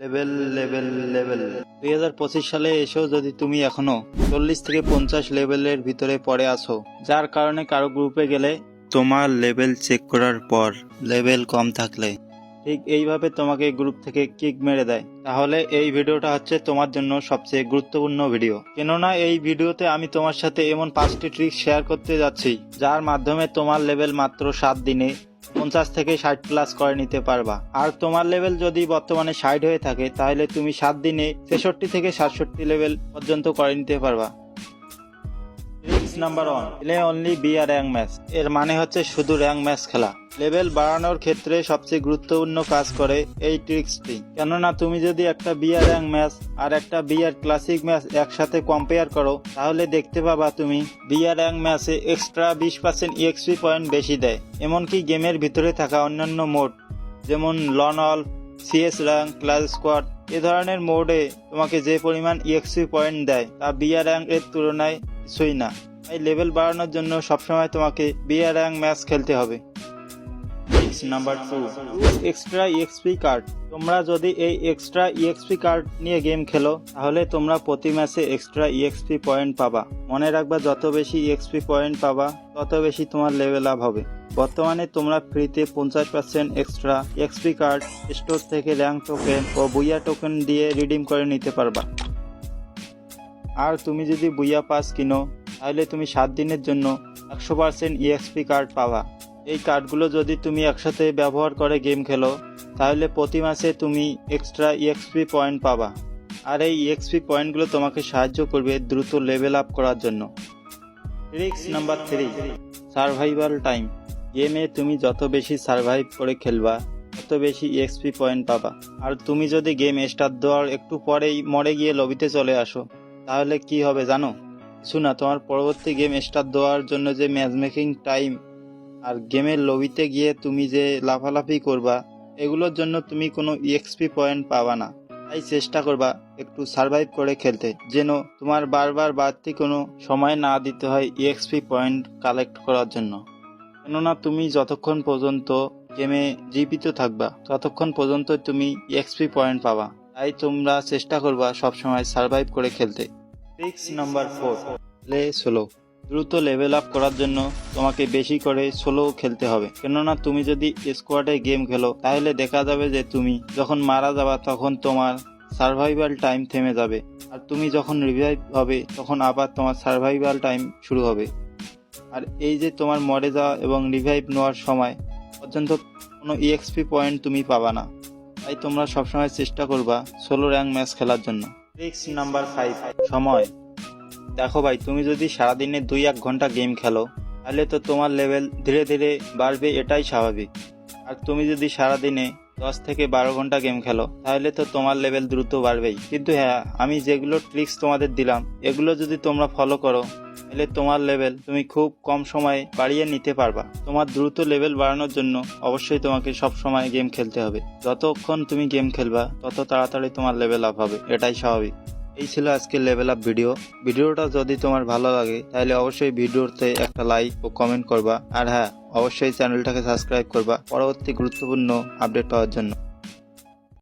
Level level level. দুই হাজার পঁচিশ সালে এসেও যদি তুমি এখনও। চল্লিশ থেকে পঞ্চাশ লেভেলের ভিতরে পড়ে আছো। যার কারণে কারও গ্রুপে গেলে তোমার লেভেল চেক করার পর লেভেল কম থাকলে। ঠিক এইভাবে তোমাকে গ্রুপ থেকে কিক মেরে দেয়। তাহলে এই ভিডিওটা হচ্ছে তোমার জন্য সবচেয়ে গুরুত্বপূর্ণ ভিডিও। কেননা এই ভিডিওতে আমি তোমার সাথে এমন পাঁচটি ট্রিক শেয়ার করতে যাচ্ছি, যার মাধ্যমে তোমার লেভেল মাত্র সাত দিনে পঞ্চাশ থেকে ষাট প্লাস করে নিতে পারবা। আর তোমার লেভেল যদি বর্তমানে ষাট হয়ে থাকে, তাহলে তুমি সাত দিনে ছেষট্টি থেকে সাতষট্টি লেভেল পর্যন্ত করে নিতে পারবা। Number one play only B R rank match এর মানে হচ্ছে শুধু র্যাঙ্ক ম্যাচ খেলা। লেভেল বাড়ানোর ক্ষেত্রে সবচেয়ে গুরুত্বপূর্ণ কাজ করে এই ট্রিক্সটি কেননা তুমি যদি একটা বিয়ার র্যাঙ্ক ম্যাচ আর একটা বিয়ার ক্লাসিক ম্যাচ একসাথে কম্পেয়ার করো, তাহলে দেখতে পাবা তুমি বিয়ার র্যাঙ্ক ম্যাচে এক্সট্রা বিশ পার্সেন্ট ইএক্সপি পয়েন্ট বেশি দেয়। এমনকি গেমের ভিতরে থাকা অন্যান্য মোড যেমন লন অল সিএস র্যাঙ্ক ক্লাস স্কোয়াড এ ধরনের মোডে তোমাকে যে পরিমাণ ইএক্সপি পয়েন্ট দেয়, তা বিয়ার র্যাঙ্ক এর তুলনায় কিছুই না। তাই লেভেল বাড়ানোর জন্য সবসময় তোমাকে বিয়ার র্যাঙ্ক ম্যাচ খেলতে হবে। Number two extra EXP card তোমরা যদি এই এক্সট্রা ইএক্সপি কার্ড নিয়ে গেম খেলো, তাহলে তোমরা প্রতি ম্যাচে এক্সট্রা ইএক্সপি পয়েন্ট পাবা। মনে রাখবা, যত বেশি ইএক্সপি পয়েন্ট পাবা, তত বেশি তোমার লেভেল আপ হবে। বর্তমানে তোমরা ফ্রিতে পঞ্চাশ percent extra XP card store থেকে র্যাঙ্ক টোকেন ও বুইয়া টোকেন দিয়ে রিডিম করে নিতে পারবা। আর তুমি যদি বুইয়া পাস কিনো তাহলে তুমি সাত দিনের জন্য একশো পার্সেন্ট ইএক্সপি কার্ড পাবা। এই কার্ডগুলো যদি তুমি একসাথে ব্যবহার করে গেম খেলো, তাহলে প্রতি মাসে তুমি এক্সট্রা ইএক্সপি পয়েন্ট পাবা। আর এই ইএক্সপি পয়েন্টগুলো তোমাকে সাহায্য করবে দ্রুত লেভেল আপ করার জন্য। Tricks number three survival time গেমে তুমি যত বেশি সার্ভাইভ করে খেলবা, তত বেশি ইএক্সপি পয়েন্ট পাবা। আর তুমি যদি গেম স্টার্ট দেওয়ার একটু পরেই মরে গিয়ে লবিতে চলে আসো, তাহলে কি হবে জানো? শোনা, তোমার পরবর্তী গেম স্টার্ট দেওয়ার জন্য যে ম্যাচ মেকিং টাইম আর গেমের লবিতে গিয়ে তুমি যে লাফালাফি করবা, এগুলোর জন্য তুমি কোনো ইএক্সপি পয়েন্ট পাবা না। তাই চেষ্টা করবা একটু সার্ভাইভ করে খেলতে, যেন তোমার বারবার বাড়তি কোনো সময় না দিতে হয় ইএক্সপি পয়েন্ট কালেক্ট করার জন্য। কেননা তুমি যতক্ষণ পর্যন্ত গেমে জীবিত থাকবা, ততক্ষণ পর্যন্ত তুমি ইএক্সপি পয়েন্ট পাবা। তাই তোমরা চেষ্টা করবা সবসময় সার্ভাইভ করে খেলতে। Tricks number four play solo দ্রুত লেভেল আপ করার জন্য তোমাকে বেশি করে সোলো খেলতে হবে। কেননা তুমি যদি স্কোয়াডে গেম খেলো, তাহলে দেখা যাবে যে তুমি যখন মারা যাবা, তখন তোমার সার্ভাইভাল টাইম থেমে যাবে। আর তুমি যখন রিভাইভ হবে, তখন আবার তোমার সার্ভাইভাল টাইম শুরু হবে। আর এই যে তোমার মরে যাওয়া এবং রিভাইভ নেওয়ার সময়, পর্যন্ত কোনো ইএক্সপি পয়েন্ট তুমি পাবা না। তাই তোমরা সবসময় চেষ্টা করবা সোলো র্যাঙ্ক ম্যাচ খেলার জন্য। ট্রিক্স নাম্বার ফাইভ সময়। দেখো ভাই, তুমি যদি সারাদিনে দুই এক ঘণ্টা গেম খেলো, তাহলে তো তোমার লেভেল ধীরে ধীরে বাড়বে, এটাই স্বাভাবিক। আর তুমি যদি সারাদিনে দশ থেকে বারো ঘণ্টা গেম খেলো। তাহলে তো তোমার লেভেল দ্রুত বাড়বেই। কিন্তু হ্যাঁ আমি যেগুলো ট্রিক্স তোমাদের দিলাম, এগুলো যদি তোমরা ফলো করো, তাহলে তোমার লেভেল তুমি খুব কম সময়ে বাড়িয়ে নিতে পারবা। তোমার দ্রুত লেভেল বাড়ানোর জন্য অবশ্যই তোমাকে সব সময় গেম খেলতে হবে। যতক্ষণ তুমি গেম খেলবা, তত তাড়াতাড়ি তোমার লেভেল আপ হবে। এটাই স্বাভাবিক। এই ছিল আজকের লেভেল আপ ভিডিও ভিডিওটা যদি তোমার ভালো লাগে, তাহলে অবশ্যই ভিডিওতে একটা লাইক ও কমেন্ট করবা। আর হ্যাঁ অবশ্যই চ্যানেলটাকে সাবস্ক্রাইব করবা। পরবর্তী গুরুত্বপূর্ণ আপডেট পাওয়ার জন্য।